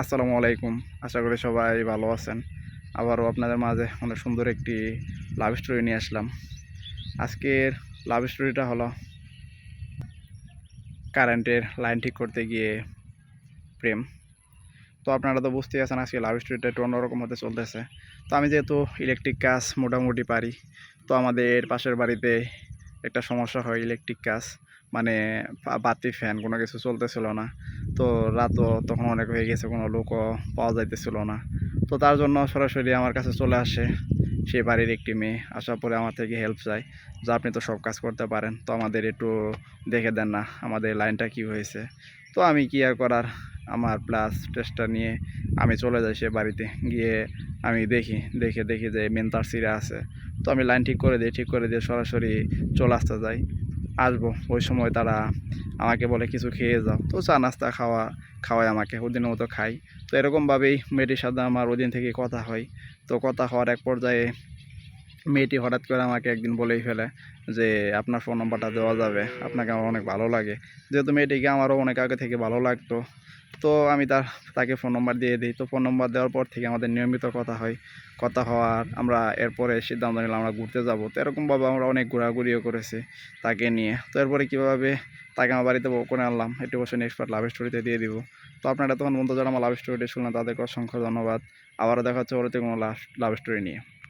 আসসালামু আলাইকুম। আশা করি সবাই ভালো আছেন। আবারও আপনাদের মাঝে অনেক সুন্দর একটি লাভ স্টোরি নিয়ে আসলাম। আজকের লাভ স্টোরিটা হলো কারেন্টের লাইন ঠিক করতে গিয়ে প্রেম। তো আপনারা তো বুঝতেই আছেন আজকে লাভ স্টোরিটা একটু অন্যরকম হতে চলতেছে। তো আমি যেহেতু ইলেকট্রিক কাজ মোটামুটি পারি, তো আমাদের পাশের বাড়িতে একটা সমস্যা হয় ইলেকট্রিক কাজ। মানে বাতি, ফ্যান কোনো কিছু চলতেছিল না। তো রাতও তখন অনেক হয়ে গেছে, কোনো লোকও পাওয়া যাইতেছিল না। তো তার জন্য সরাসরি আমার কাছে চলে আসে সেই বাড়ির একটি মেয়ে। আসার পরে আমার থেকে হেল্প চাই যে, আপনি তো সব কাজ করতে পারেন। তো আমাদের একটু দেখে দেন না আমাদের লাইনটা কি হয়েছে। তো আমি কি আর করার? আমার প্লাস টেস্টটা নিয়ে আমি চলে যাই সে বাড়িতে। গিয়ে আমি দেখি, দেখে, দেখি যে মেন তার সিরা আছে। তো আমি লাইন ঠিক করে দিই, ঠিক করে দিয়ে সরাসরি চলে আসতে যাই। আসব। ওই সময় তারা আমাকে বলে, কিছু খেয়ে যাও। তো চা, নাস্তা, খাওয়া, খাওয়ায় আমাকে। ওদিনের মতো খাই। তো এরকমভাবেই মেয়েটির সাথে আমার ওদিন থেকে কথা হয়। তো কথা হওয়ার এক পর্যায়ে মেয়েটি হঠাৎ করে আমাকে একদিন বলেই ফেলে যে, আপনার ফোন নম্বরটা দেওয়া যাবে। আপনাকে আমার অনেক ভালো লাগে। যেহেতু মেয়েটিকে আমারও অনেক আগে থেকে ভালো লাগতো, তো আমি তার, তাকে ফোন নম্বর দিয়ে দিই। তো ফোন নম্বর দেওয়ার পর থেকে আমাদের নিয়মিত কথা হয়। কথা হওয়ার আমরা এরপরে সিদ্ধান্ত নিলাম আমরা ঘুরতে যাব। তো এরকমভাবে আমরা অনেক ঘোরাঘুরিও করেছি তাকে নিয়ে। তো এরপরে কীভাবে তাকে আমার বাড়িতে করে আনলাম, এটি অবশ্যই নেক্সট পার্ট লাভ স্টোরিতে দিয়ে দিব। তো আপনারা তখন বন্ধু যারা আমার লাভ স্টোরিটি শুনলেন তাদেরকে অসংখ্য ধন্যবাদ। আবারও দেখা হচ্ছে পরবর্তী কোনো লাভ লাভ স্টোরি নিয়ে।